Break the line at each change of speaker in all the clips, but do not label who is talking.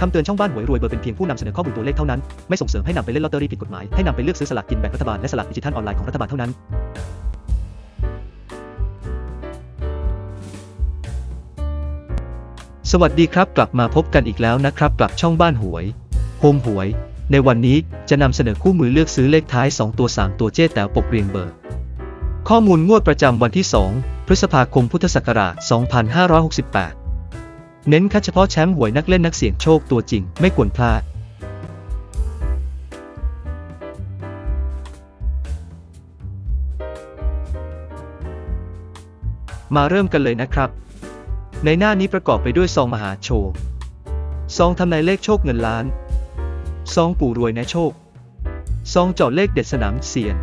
คำเตือนช่องบ้านหวยรวยเบอร์เป็นเพียงผู้นำเสนอข้อมูลตัวเลขเท่านั้น ไม่ส่งเสริมให้นำไปเล่นลอตเตอรี่ผิดกฎหมาย ให้นำไปเลือกซื้อสลากกินแบ่งรัฐบาลและสลากดิจิทัลออนไลน์ของรัฐบาลเท่านั้น สวัสดีครับ กลับมาพบกันอีกแล้วนะครับกับช่องบ้านหวยโฮมหวย ในวันนี้จะนำเสนอคู่มือเลือกซื้อเลขท้าย 2 ตัว 3 ตัวเจ๊แต๋วปกเรียงเบอร์ ข้อมูลงวดประจำวันที่ 2 พฤษภาคมพุทธศักราช 2568 เน้นคัดเฉพาะแชมป์หวยนักเล่นนักเสี่ยงโชคตัวจริงไม่ควรพลาดมาเริ่มกันเลยนะครับ ในหน้านี้ประกอบไปด้วยซองมหาโชคซองทำนายเลขโชคเงินล้าน ซองปู่รวยนะโชค ซองเจาะเลขเด็ดสนามเสียน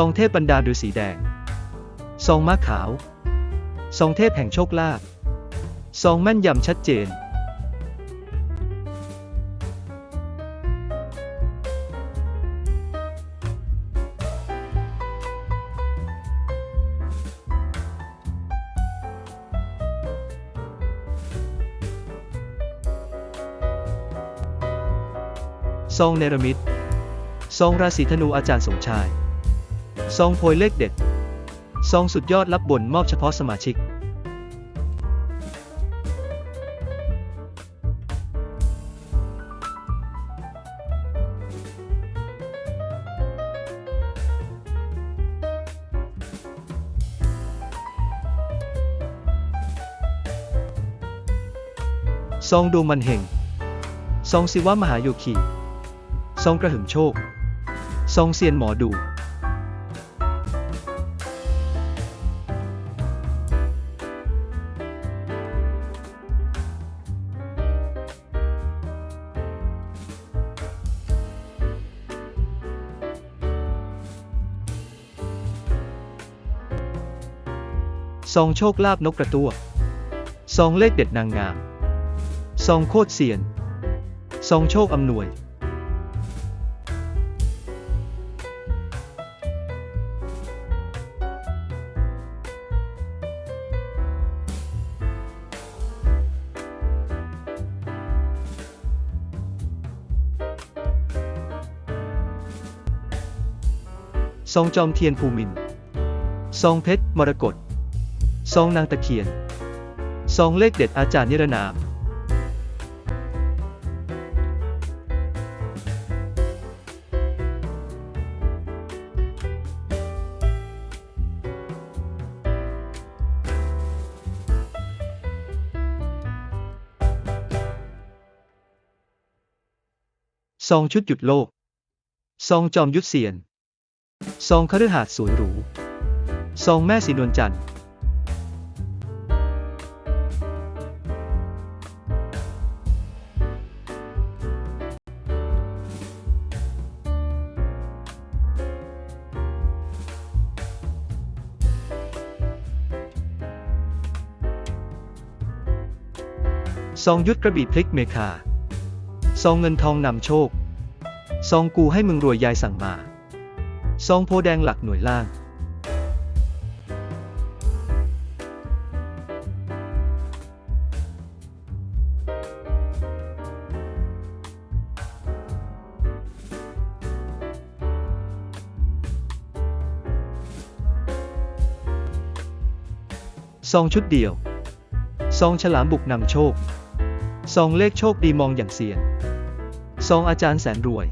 ซองเทพบรรดาฤาษีแดงซองม้าขาวซองเทพแห่งโชคลาภซองแม่นยำชัดเจนซองเนรมิตซองราศีธนูอาจารย์สมชาย ซองโพยเลขเด็ด ซองสุดยอดรับบนมอบเฉพาะสมาชิก ซองดูมันเห่ง ซองศิวะมหาโยคี ซองกระหึ่มโชค ซองเซียนหมอดู ซองโชคลาบนกกระตั้วซองเลขเด็ดนางงามซองโคตรเซียนซองโชคอำนวยซองจอมเทียนภูมินทร์ซองเพชรมรกต ซองนางตะเคียน ซองเลขเด็ดอาจารย์นิรนามซองชุดหยุดโลก ซองจอมยุทธเสียน ซองคฤหาสน์สวยหรู ซองแม่สีนวลจันทร์ ซองยุทธกระบี่พลิกเมคา ซองเงินทองนำโชค ซองกูให้มึงรวยยายสั่งมา ซองโพแดงหลักหน่วยล่าง ซองชุดเดียว ซองฉลามบุกนำโชค ซองเลขโชคดีมองอย่างเซียนซองอาจารย์แสนรวย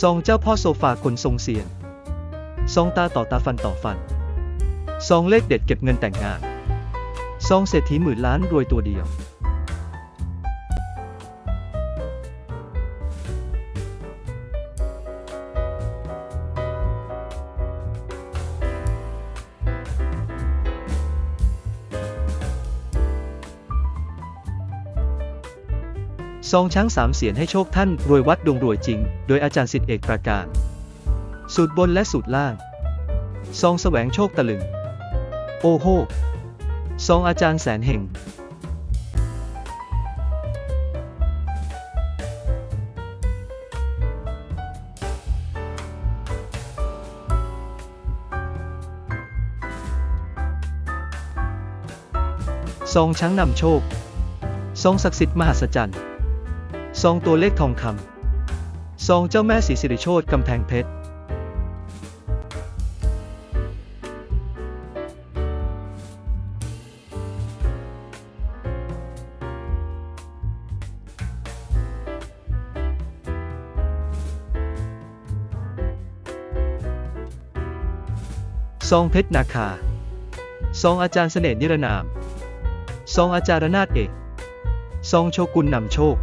ซองเจ้าพ่อโซฟาคนทรงเสียนซองตาต่อตาฟันต่อฟันซองเลขเด็ดเก็บเงินแต่งงาน ซองเศรษฐีหมื่นล้านรวยตัวเดียว ซองช้างสามเสียนให้โชคท่านรวยวัดดวงรวยจริง โดยอาจารย์สิทธิเอกประการ สูตรบนและสูตรล่าง ซองแสวงโชคตะลึง โอ้โห ซองอาจารย์แสนเห่งซองช้างนำโชค ซองศักดิ์สิทธิ์มหัศจรรย์ ซองตัวเลขทองคำ ซองเจ้าแม่ศรีสิริโชตกำแพงเพชร ซองเพชรนาคา ซองอาจารย์เสน่ห์นิรนาม ซองอาจารย์นาถเอก ซองโชกุนนำโชค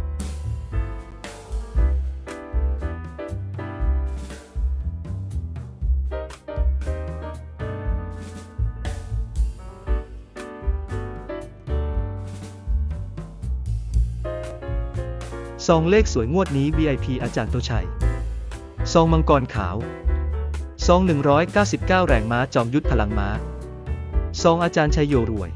ซองเลขสวยงวดนี้ VIP อาจารย์โตชัย ซองมังกรขาว ซอง199 แรงม้าจอมยุทธพลังม้าซองอาจารย์ชัยโยรวย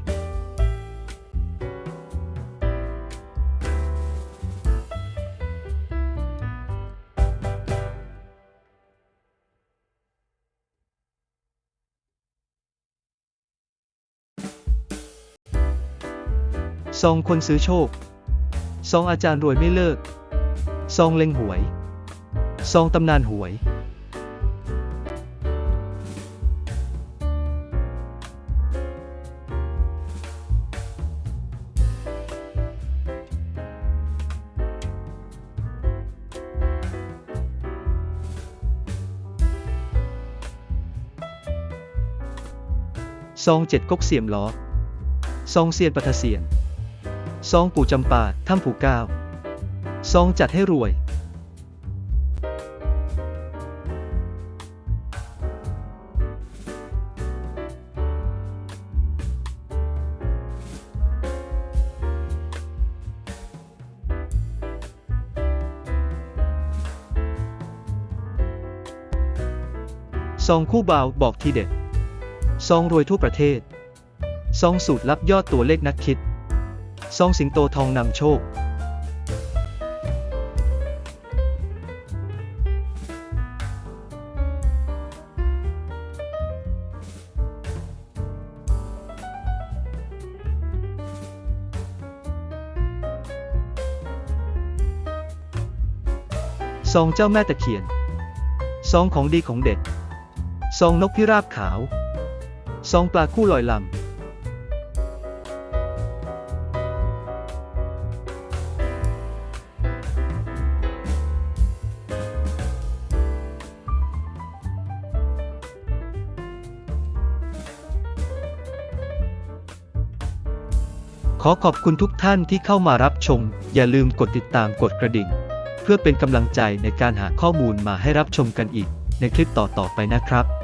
ซองคนซื้อโชคซองอาจารย์รวยไม่เลิกซองเล็งหวยซองตำนานหวย ซองเจ็ดก๊กเสียมล้อ ซองเซียนปัทเสียน ซองปู่จำปาถ้ำผูเก้าซองจัดให้รวยซองคู่บ่าวบอกทีเด็ด ซองรวยทั่วประเทศ ซองสูตรลับยอดตัวเลขนักคิด ซองสิงโตทองนำโชค ซองเจ้าแม่ตะเคียน ซองของดีของเด็ด ซองนกพิราบขาว ซองปลาคู่ลอยลำขอขอบคุณทุกท่านที่เข้ามารับชม อย่าลืมกดติดตามกดกระดิ่ง เพื่อเป็นกำลังใจในการหาข้อมูลมาให้รับชมกันอีก ในคลิปต่อๆไปนะครับ